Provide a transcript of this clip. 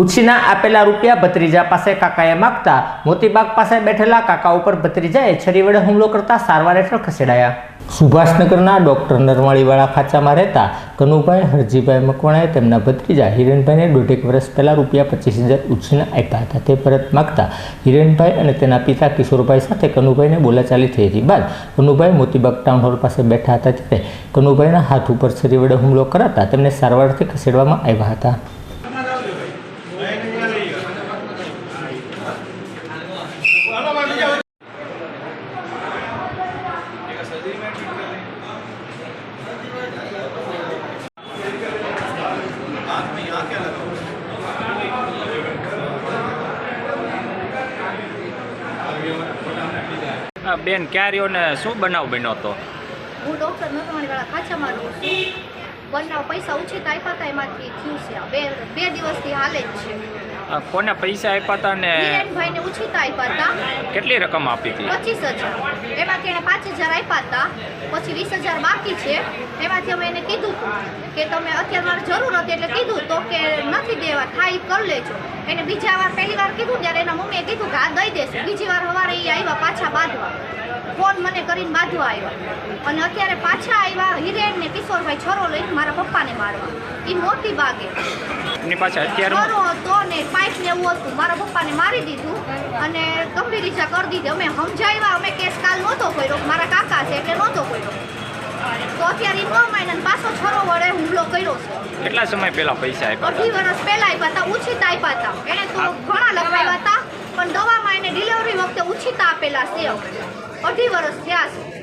ઉછીના આપેલા રૂપિયા ભત્રીજા પાસે કાકાએ માગતા મોતીબાગ પાસે બેઠેલા કાકા ઉપર ભત્રીજાએ છરી વડે હુમલો કરતા સારવાર હેઠળ ખસેડાયા. સુભાષનગરના ડોક્ટર નરમાળીવાળા ખાંચામાં રહેતા કનુભાઈ, હરજીભાઈ મકવાણાએ તેમના ભત્રીજા હિરેનભાઈને દોઢેક વર્ષ પહેલાં રૂપિયા પચીસ હજાર ઉછીના આપ્યા હતા. તે પરત માગતા હિરેનભાઈ અને તેના પિતા કિશોરભાઈ સાથે કનુભાઈને બોલાચાલી થઈ હતી બાદ કનુભાઈ મોતીબાગ ટાઉન હોલ પાસે બેઠા હતા ત્યારે કનુભાઈના હાથ ઉપર છરી વડે હુમલો કરાતા તેમને સારવારથી ખસેડવામાં આવ્યા હતા. હા બેન ક્યાર્યો ને શું બનાવ બન્યો હતો? હું ડૉક્ટર નરવાણીવાળા ખાંચામાં રહું છું. બનાવ પૈસા ઉછીતા આપ્યા હતા એમાંથી થયું છે. આ. બે બે દિવસથી હાલે જ છે. કોને પૈસા આપ્યા હતા ને હિરેનભાઈને ઉછીતા આપ્યા હતા. કેટલી રકમ આપી હતી? પચીસ હજાર. એમાંથી એણે પાંચ હજાર આપ્યા હતા. પછી વીસ હજાર બાકી છે. એમાંથી અમે એને કીધું કે તમે અત્યારે મારે જરૂર હતી એટલે કીધું તો કે નથી દેવા થાય કરી લેજો. એને બીજા વાર પહેલી વાર કીધું ત્યારે એના મમ્મીએ કીધું કે આ દઈ દેશે. બીજી વાર સવારે એ આવ્યા પાછા બાંધવા. ફોન મને કરીને બાંધવા આવ્યા. અને અત્યારે પાછા આવ્યા હિરેન ને કિશોરભાઈ છોરો લઈને મારા પપ્પાને મારવા. એ મોટી બાગે એની પાસે અત્યારે મારો હતો ને પાઇપ ને એવું હતું. મારા પપ્પાને મારી દીધું અને ગંભીર ઈજા કરી દીધી. અમે સમજાવ્યા અમે કેસ કાલ નહોતો કર્યો. મારા કાકા છે એટલે નહોતો કર્યો. તો અત્યારે નવ મહિના પાછો છરો વડે હુમલો કર્યો છે. કેટલા સમય પહેલા પૈસા આપ્યા અઢી વર્ષ પહેલા આપ્યા હતા ઉછીત આપ્યા હતા. એને તો ઘણા લખાવ્યા હતા પણ દવામાં એને ડિલિવરી વખતે ઉછીતા આપેલા છે. અઢી વર્ષ થયા છે.